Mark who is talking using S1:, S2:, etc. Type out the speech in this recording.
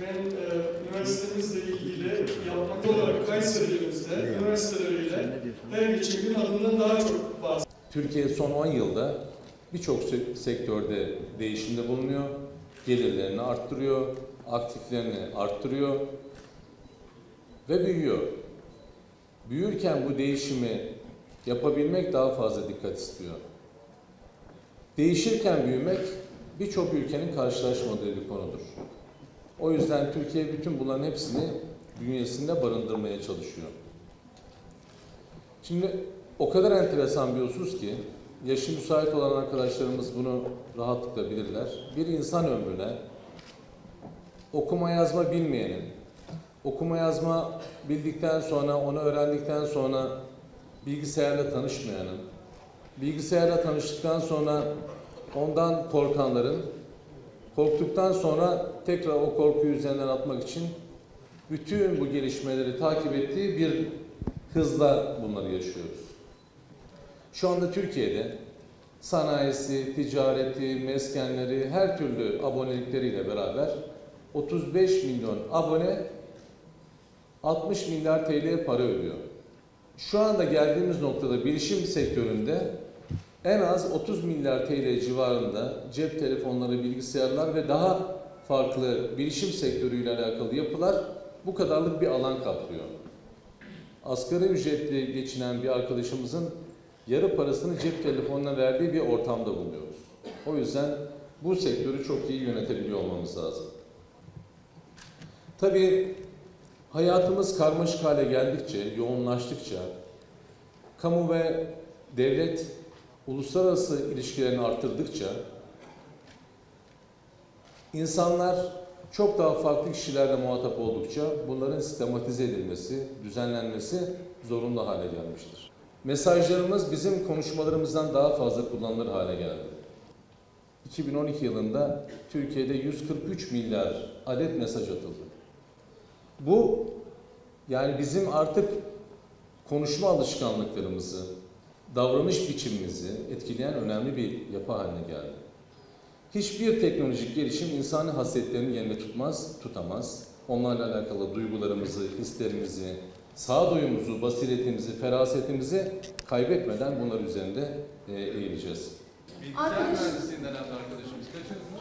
S1: Ben e, üniversitemizle ilgili yapmakta olarak Kayseri'mizde üniversiteleriyle her geçen gün adından daha çok bahsediyorum.
S2: Türkiye son 10 yılda birçok sek- sektörde değişimde bulunuyor. Gelirlerini arttırıyor, aktiflerini arttırıyor ve büyüyor. Büyürken bu değişimi yapabilmek daha fazla dikkat istiyor. Değişirken büyümek birçok ülkenin karşılaşmadığı bir konudur. O yüzden Türkiye bütün bunların hepsini bünyesinde barındırmaya çalışıyor. Şimdi o kadar enteresan bir husus ki yaşı müsait olan arkadaşlarımız bunu rahatlıkla bilirler. Bir insan ömrüne okuma yazma bilmeyenin, okuma yazma bildikten sonra, onu öğrendikten sonra bilgisayarla tanışmayanın, bilgisayarla tanıştıktan sonra ondan korkanların, korktuktan sonra tekrar o korkuyu üzerinden atmak için bütün bu gelişmeleri takip ettiği bir hızla bunları yaşıyoruz. Şu anda Türkiye'de sanayisi, ticareti, meskenleri, her türlü abonelikleriyle beraber 35 milyon abone 60 milyar TL para ödüyor. Şu anda geldiğimiz noktada bilişim sektöründe en az 30 milyar TL civarında cep telefonları, bilgisayarlar ve daha farklı bilişim sektörüyle alakalı yapılar bu kadarlık bir alan kaplıyor. Asgari ücretli geçinen bir arkadaşımızın yarı parasını cep telefonuna verdiği bir ortamda bulunuyoruz. O yüzden bu sektörü çok iyi yönetebiliyor olmamız lazım. Tabii hayatımız karmaşık hale geldikçe, yoğunlaştıkça kamu ve devlet uluslararası ilişkilerini artırdıkça insanlar çok daha farklı kişilerle muhatap oldukça bunların sistematize edilmesi, düzenlenmesi zorunlu hale gelmiştir. Mesajlarımız bizim konuşmalarımızdan daha fazla kullanılır hale geldi. 2012 yılında Türkiye'de 143 milyar adet mesaj atıldı. Bu yani bizim artık konuşma alışkanlıklarımızı, davranış biçimimizi etkileyen önemli bir yapı haline geldi. Hiçbir teknolojik gelişim insanın hasletlerini yerine tutmaz, tutamaz. Onlarla alakalı duygularımızı, hislerimizi, sağduyumuzu, basiretimizi, ferasetimizi kaybetmeden bunlar üzerinde e, eğileceğiz.
S3: Bilgisayar mühendisliğinden arkadaşımız kaçırdı mı?